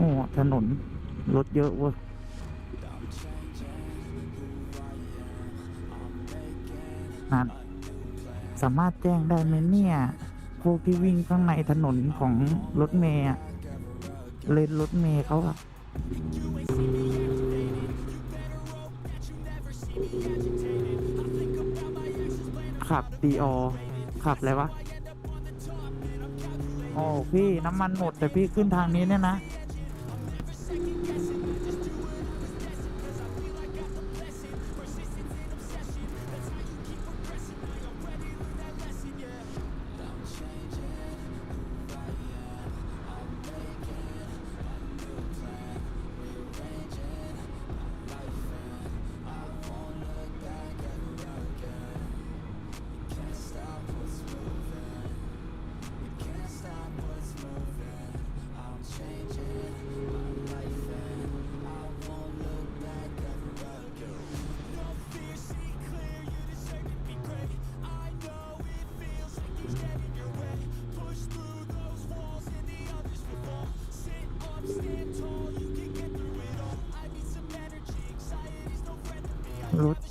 โอ้ถนน รถเยอะเว้ยนั่นสามารถแจ้งได้ไหมเนี่ยพวกที่วิ่งข้างในถนนของรถเมย์เลนรถเมย์เขาอะขับดีอขับอะไรวะ โอ้พี่น้ำมันหมดแต่พี่ขึ้นทางนี้เนี่ยนะ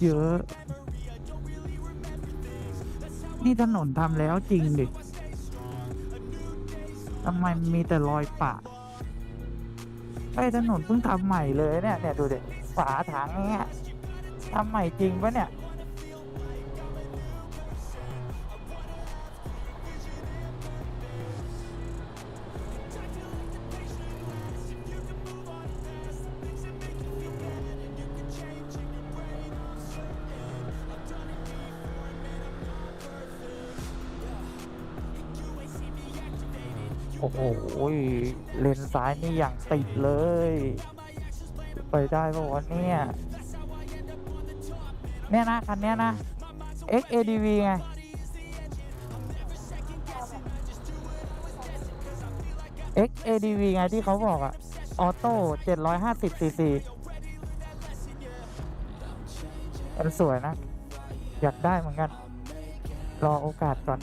เยอะ นี่ถนนทำแล้วจริงดิทำไมมีแต่รอยปะไอ้ถนนเพิ่งทำใหม่เลยเนี่ยเนี่ยดูดิฝาถังเงี้ยทำใหม่จริงปะเนี่ย โอ้โหเลนซ้ายนี่อย่างติดเลย ไปได้ปะวะเนี่ย เนี่ยนะคันเนี้ยนะ XADV ไง XADV ไงที่เขาบอกอะออโต้750 cc มันสวยนะ อยากได้เหมือนกัน รอโอกาสก่อน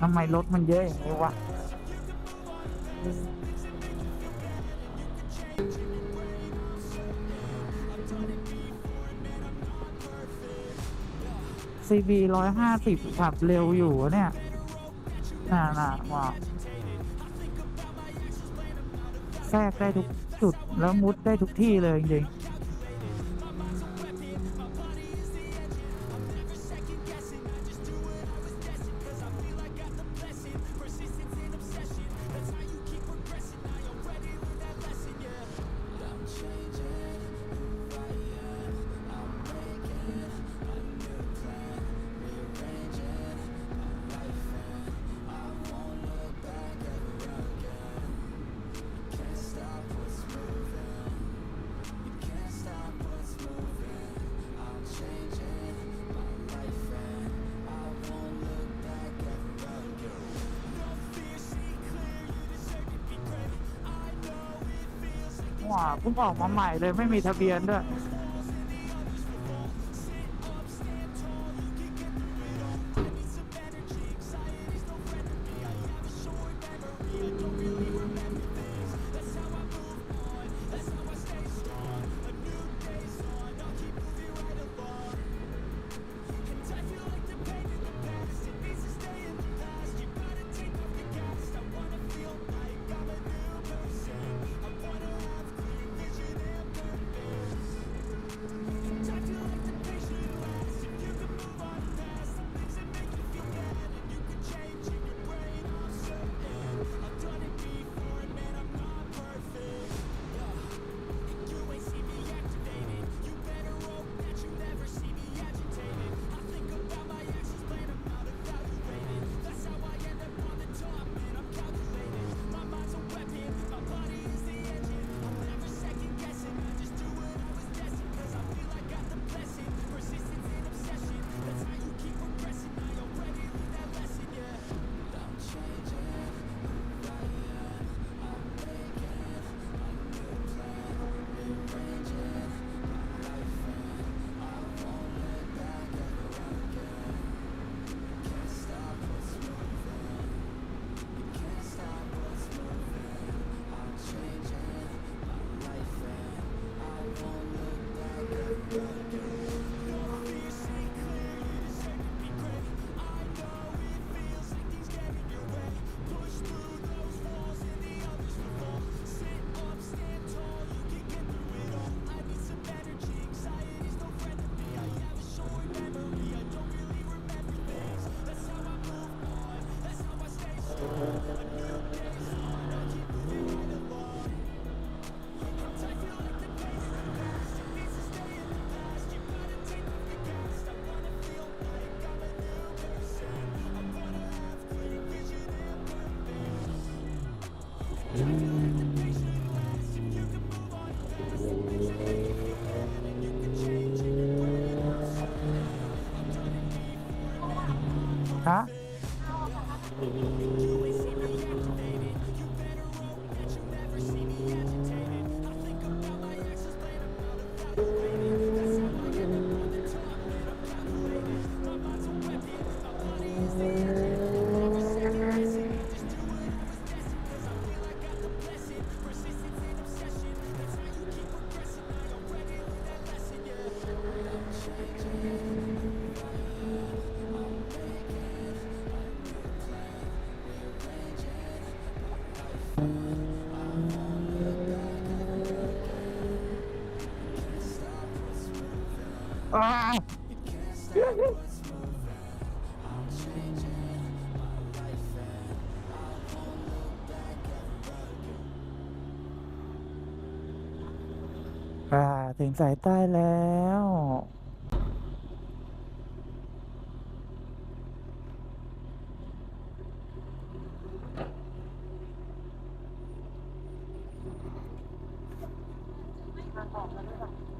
ทำไมรถมันเยอะอย่างนี้วะ CB ร้อยห้าสิบขับเร็วอยู่เนี่ยน่าน่าว่าแทรกได้ทุกจุดแล้วมุดได้ทุกที่เลยจริงๆ วาเพิ่งออกมาใหม่เลยไม่มีทะเบียนด้วย ถึงสายใต้แล้ว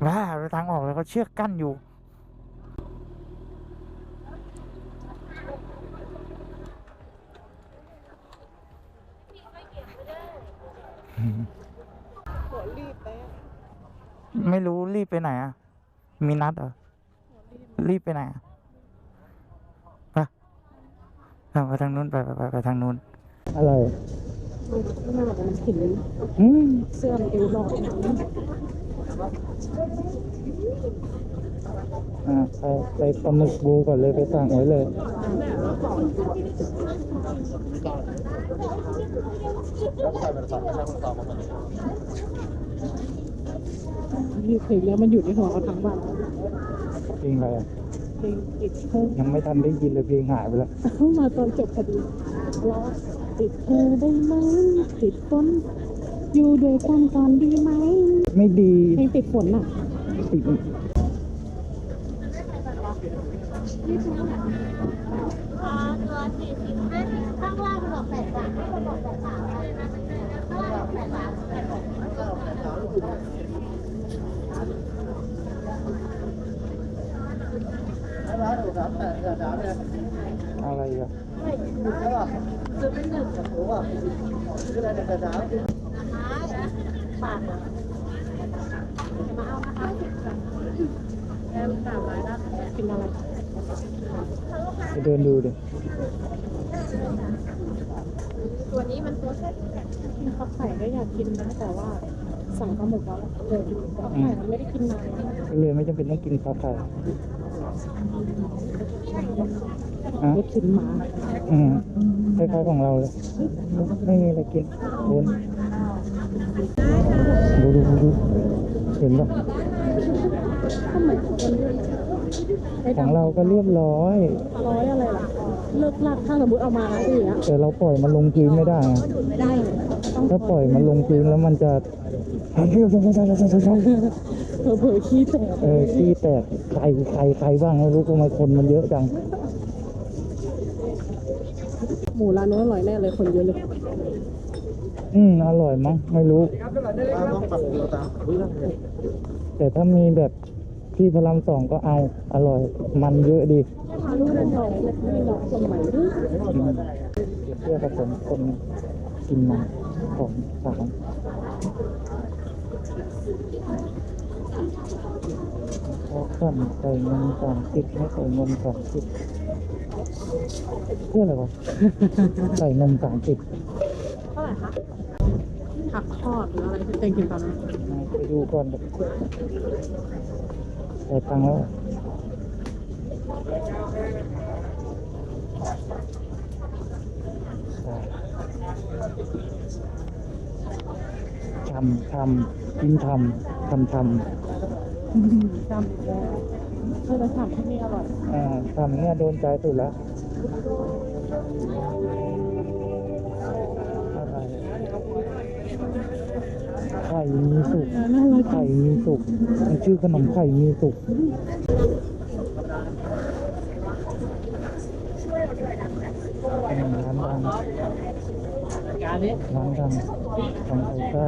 ว่าทางออกแล้วก็เชือกกั้นอยู่หัวรีบไป ไม่รู้รีบไปไหนอะ มีนัดเหรอ รีบไปไหนอะไปเอาไปทางนู้นไปไปไปไปทางนู้น อะไรข้างหน้ามันเห็นอืมเสื้อมันเอวลอยอ่าไปไปปลาหมึกบูก่อนเลยไปสั่งไว้เลยนี่เพลงแล้วมันอยู่ในหัวเขาทั้งวันเพลงอะไรอะเพลงติดเธอยังไม่ทันได้ยินเลยเพลงหายไปแล้วเข้ามาตอนจบพอดีร้องติดเธอได้ไหมติดฝนอยู่ด้วยกันก่อนดีไหม ไม่ดีเพลงติดฝนอะ ติด อ๋อตัวสี่สิบห้าสิบข้างล่างบอกแปดบาทข้างบนบอกแปดบาทข้างล่างบอกแปดบาทแปดบาท อะไรอะ บาทนะมาเอานะคะแอมสามร้อยนะกินอะไรไปเดินดูดิตัวนี้มันตัวแค่กินข้าวไข่ก็อยากกินนะแต่ว่าสั่งปลาหมึกแล้วเลยข้าวไข่มันไม่ได้กินนานก็เลยไม่จำเป็นต้องกินข้าวไข่ อะรถขินหมาอืมคล้ายๆของเราเลยไม่มีอะไรกินบนดูดูดูดูเห็นปะทำไมคนไอ้ของดำเราก็เรียบร้อยร้อยอะไรล่ะ เลิกลากถ้าสมมติเอามาแล้วอย่างเงี้ยแต่เราปล่อยมันลงพื้นไม่ได้ไงไม่ได้ต้องถ้าปล่อยมันลงพื้นแล้วมันจะเผลอๆขี้แตกเออขี้แตกใครใครใครบ้างไม่รู้ทำไมคนมันเยอะจัง หมูร้านนู้นอร่อยแน่เลยคนเยอะเลยอืมอร่อยมั้งไม่รู้แต่ถ้ามีแบบที่พระรามสองก็เอาอร่อย มันเยอะดีพาลูกเดินทางนี่เราคนใหม่ด้วยอืมเพื่อผสมคนกินมันของสาว พอขั้นใส่เงินสามสิบไม่ใส่เงินสามสิบเพื่ออะไรวะ ใส่เงินสามสิบเท่าไหร่คะผักทอดหรืออะไรที่เต็งกินตอนนั้นไปดูก่อนเดี๋ยวใส่ตังค์แล้วทำทำกินทำทำทำ จำแล้วเออแต่ถามที่นี่อร่อยอ่าทำเนี่ยโดนใจสุดแล้วอะไข่มีสุก ไข่มีสุก ชื่อขนมไข่มีสุกร้านดังการนี้ร้านดังของไทยใต้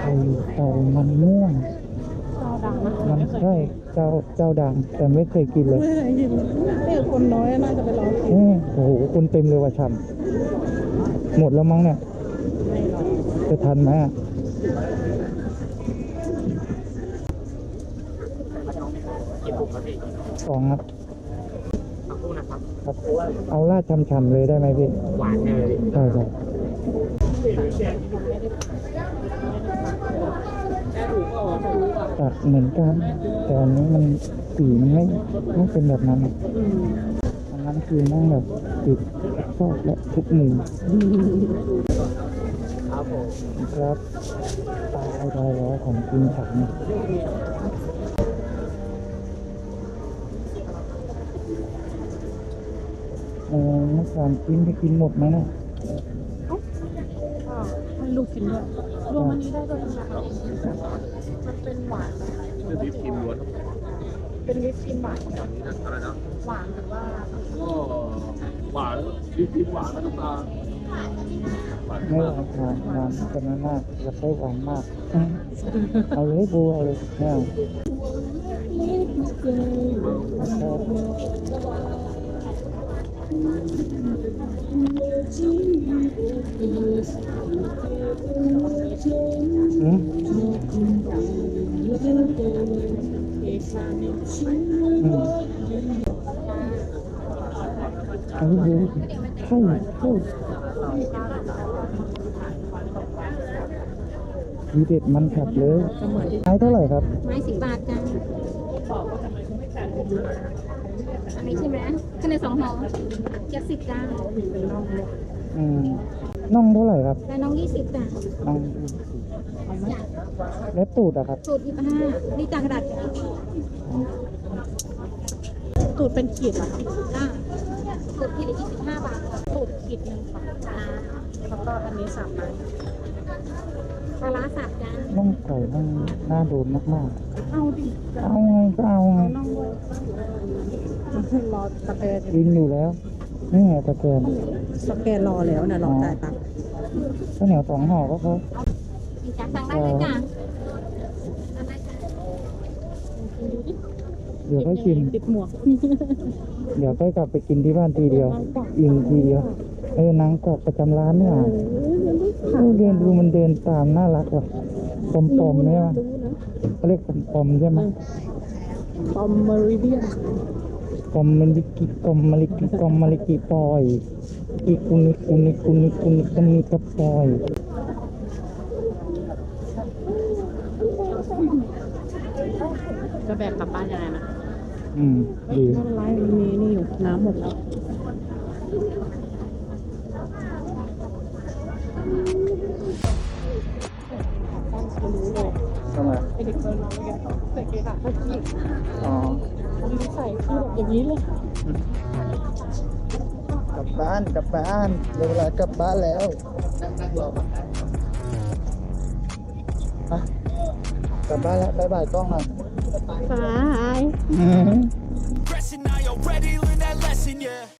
ไข่ไก่มันม่วงเจ้าดังนะมันไม่เคยใช่เจ้าเจ้าดังแต่ไม่เคยกินเลยไม่เคยกินเนี่ยคนน้อยน่าจะไปลองกินเอ้ยโอ้โหคนเต็มเลยว่ะชันหมดแล้วมั้งเนี่ยไม่ลองจะทันไหมอะสองครับครับเอาลาดช่ำๆเลยได้ไหมพี่หวานเลยใช่ใช่ ตัดเหมือนกัน แต่อันนี้มันสีมันไม่ไม่เป็นแบบนั้นอันนั้นคือนั่งแบบติดซอกและทุกมุมครับผมครับตายได้แล้วของกินฉันเออเมื่อก่อนกินไปกินหมดไหมนะ ลูกกินด้วยรวมอันนี้ได้ด้วยนะคะ มันเป็นหวานคือบีบครีมล้วนเป็นวิปครีมหวานอะไรนะหวานหรือว่าก็หวานบีบครีมหวานแล้วน้ำตาลหวานไม่หวานหวานหวานกันไม่มากแล้วก็หวานมาก เอาเลยบูเอาเลยแม่ อืมอืมเอาเลยใช่ใช่ทีเด็ดมันขับเลยไม้เท่าไหร่ครับ ไม้สิบบาทจ้า อันนี้ใช่ไหมขึ้นในสองห่อเจ็ดสิบจ้าอืมน่องเท่าไหร่ครับแล้วน้องยี่สิบจ้าน่องเล็บตูดอะครับ สูตรยี่สิบห้านี่จากกระดาษจ้าตูดเป็นขีดเหรอคะจ้าสูตรที่ละยี่สิบห้าบาท ตูดขีดหนึ่งค่ะจ้าแล้วก็อันนี้สามไม้ ปลาร้าสับจ้าน่องไก่น่องน่าโดนมากเอาดิๆ เอาไงก็เอาไงน้องด้วยรอสแกนกินอยู่แล้ว นี่ไงตะแกรงสแกนรอแล้วนะรอจ่ายตังค์ข้าวเหนียวสองห่อก็พอมีจ้าสั่งได้เลยจ้าสั่งได้จ้าเดี๋ยวค่อยกิน ติดหมวก เดี๋ยวค่อยกลับไปกินที่บ้านทีเดียว อิ่มทีเดียว เออนางกวักประจำร้านเนี่ย เออ เดินดูมันเดินตามน่ารักว่ะปอมปอมๆเนี่ยเขาเรียกปอมปอมๆใช่ไหมปอมเมริเดียนปอมมันลิกิปอมมาลิกิปอมมาลิกิปอยอีกุนิกุนิกุนิกุนิกุนิกระปอยจะแบกกลับบ้านยังไงนะอืมดีไม่เป็นไรมันมีนี่อยู่น้ำหมดแล้ว เด็กน้อยๆเนี่ยใส่เกงขาสั้นที่อ๋อใส่คือแบบอย่างนี้เลยกลับบ้านกลับบ้านเวลากลับบ้านแล้วไปกลับบ้านแล้วบายบายกล้องหน่อยบาย